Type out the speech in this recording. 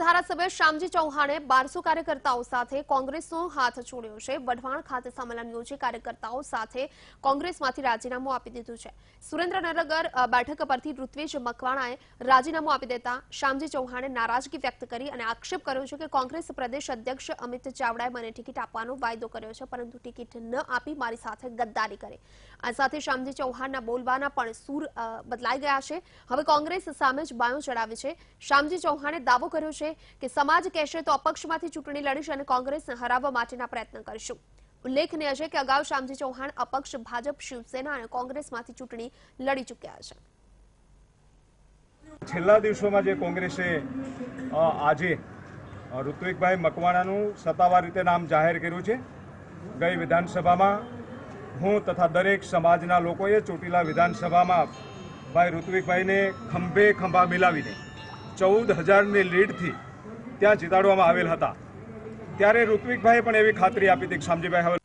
ધારાસભ્ય શ્યામજી ચૌહાણે બારસો કાર્યકર્તાઓ સાથે કોંગ્રેસનો હાથ જોડ્યો છે. વઢવાણ ખાતે સંમેલન યોજી કાર્યકર્તાઓ સાથે કોંગ્રેસમાંથી રાજીનામું આપી દીધું છે. સુરેન્દ્રનગર બેઠક પરથી ઋત્વિજ મકવાણાએ રાજીનામું આપી દેતા શ્યામજી ચૌહાણે નારાજગી વ્યક્ત કરી અને આક્ષેપ કર્યો છે કે કોંગ્રેસ પ્રદેશ અધ્યક્ષ અમિત ચાવડાએ મને ટિકિટ આપવાનો વાયદો કર્યો છે, પરંતુ ટિકિટ ન આપી મારી સાથે ગદ્દારી કરી. આ સાથે શ્યામજી ચૌહાણના બોલવાના પણ સૂર બદલાઈ ગયા છે. હવે કોંગ્રેસ સામે જ બાયો ચડાવે છે. શ્યામજી ચૌહાણે દાવો કર્યો છે કે સમાજ કહેશે તો અપક્ષમાંથી ચૂંટણી લડીશ અને કોંગ્રેસને હરાવવા માટેના પ્રયત્ન કરીશું. ઉલ્લેખનીય છે કે અગાઉ શ્યામજી ચૌહાણ અપક્ષ ભાજપ, શિવસેના અને કોંગ્રેસમાંથી ચૂંટણી લડી ચૂક્યા છે. છેલ્લા દિવસોમાં જે કોંગ્રેસે આજે ઋત્વિકભાઈ મકવાણાનું સત્તાવાર રીતે નામ જાહેર કર્યું છે. ગઈ વિધાનસભામાં હું તથા દરેક સમાજના લોકોએ ચોટીલા વિધાનસભામાં ભાઈ ઋત્વિકભાઈને ખંભે ખંભા મિલાવીને ચૌદ હજારની લીડથી ત્યાં જીતાડવામાં આવેલ હતા. ત્યારે ઋત્વિકભાઈએ પણ એવી ખાતરી આપી હતી કે શામજીભાઈ